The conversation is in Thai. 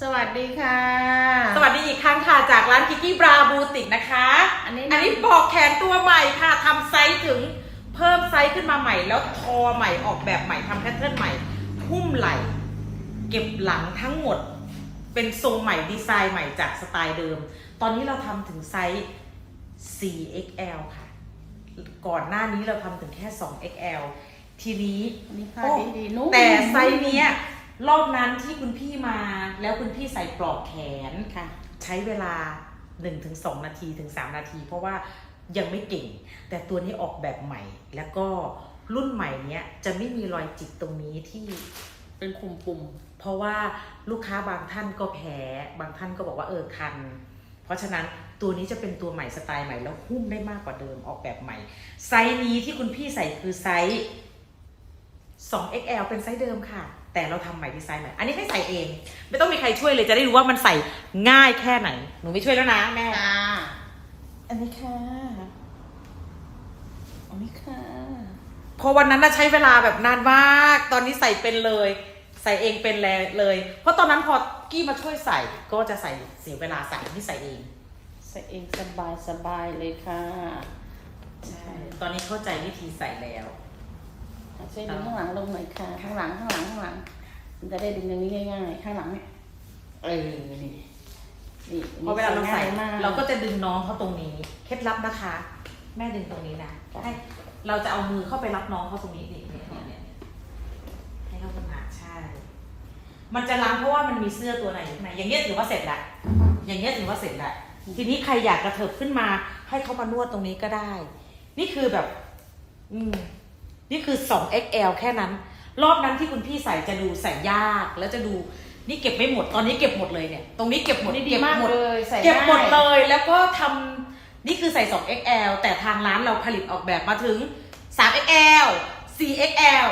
สวัสดีค่ะ สวัสดีอีกครั้งค่ะจากร้านกิกกี้บราบูติกนะคะ อันนี้อันนี้บอกแขนตัวใหม่ค่ะทำไซส์ถึงเพิ่มไซส์ขึ้นมาใหม่ แล้วทอใหม่ออกแบบใหม่ทำแพทเทิร์นใหม่หุ้มไหล่ เก็บหลังทั้งหมด เป็นทรงใหม่ดีไซน์ใหม่จากสไตล์เดิม ตอนนี้เราทำถึงไซส์ 4XL ค่ะ ก่อนหน้านี้เราทำถึงแค่ 2XL ทีนี้อันนี้ผ้าดีดีๆนุ่มแต่ไซส์เนี้ย รอบนั้นที่คุณพี่มาแล้วคุณพี่ใส่ปลอกแขนค่ะ ใช้เวลา 1-2 นาทีถึง 3 นาที เพราะว่ายังไม่เก่ง แต่ตัวนี้ออกแบบใหม่ แล้วก็รุ่นใหม่เนี้ยจะไม่มีรอยจิกตรงนี้ที่เป็นคุมปุ่ม เพราะว่าลูกค้าบางท่านก็แพ้ บางท่านก็บอกว่าเออคัน เพราะฉะนั้นตัวนี้จะเป็นตัวใหม่สไตล์ใหม่แล้วหุ้มได้มากกว่าเดิมออกแบบใหม่ ไซส์นี้ที่คุณพี่ใส่คือไซส์ 2XL เป็นไซส์เดิมค่ะ แต่เราทำใหม่ดีไซน์ใหม่ อันนี้ให้ใส่เอง ไม่ต้องมีใครช่วยเลยจะได้รู้ว่ามันใส่ง่ายแค่ไหน หนูไม่ช่วยแล้วนะแม่ ค่ะอันนี้ค่ะ อันนี้ค่ะพอวันนั้นน่ะใช้เวลาแบบนานมาก ตอนนี้ใส่เป็นเลย ใส่เองเป็นแล้วเลย เพราะตอนนั้นพอกี้มาช่วยใส่ก็จะใส่เสียเวลาใส่ที่ใส่เอง ใส่เองสบายสบายเลยค่ะใช่ตอนนี้เข้าใจวิธีใส่แล้ว ช่วยดึงข้างหลังลงหน่อยค่ะ ข้างหลังข้างหลังข้างหลัง มันจะได้ดึงอย่างนี้ง่ายๆ ข้างหลังเนี่ยเออนี่นี่เพราะเวลาเราใส่ง่ยมากเราก็จะดึงน้องเขาตรงนี้ เคล็ดลับนะคะ แม่ดึงตรงนี้นะให้เราจะเอามือเข้าไปรับน้องเขาตรงนี้นี่เนี่ยเนี่ยเนี่ยให้เขาขนาดใช่ มันจะล้างเพราะว่ามันมีเสื้อตัวไหนอยู่ข้างในอย่างเงี้ยถือว่าเสร็จละอย่างเงี้ยถือว่าเสร็จละทีนี้ใครอยากกระเถิบขึ้นมา ให้เขามานวดตรงนี้ก็ได้ นี่คือแบบ อืม นี่คือ 2XL แค่นั้น รอบนั้นที่คุณพี่ใส่จะดูใส่ยากแล้วจะดูนี่เก็บไม่หมดตอนนี้เก็บหมดเลยเนี่ย ตรงนี้เก็บหมดนี่ดีเก็บมากหมดเลยใส่เก็บหมดง่ายเลยแล้วก็ทำนี่คือใส่ 2XL แต่ทางร้านเราผลิตออกแบบมาถึง 3XL 4XL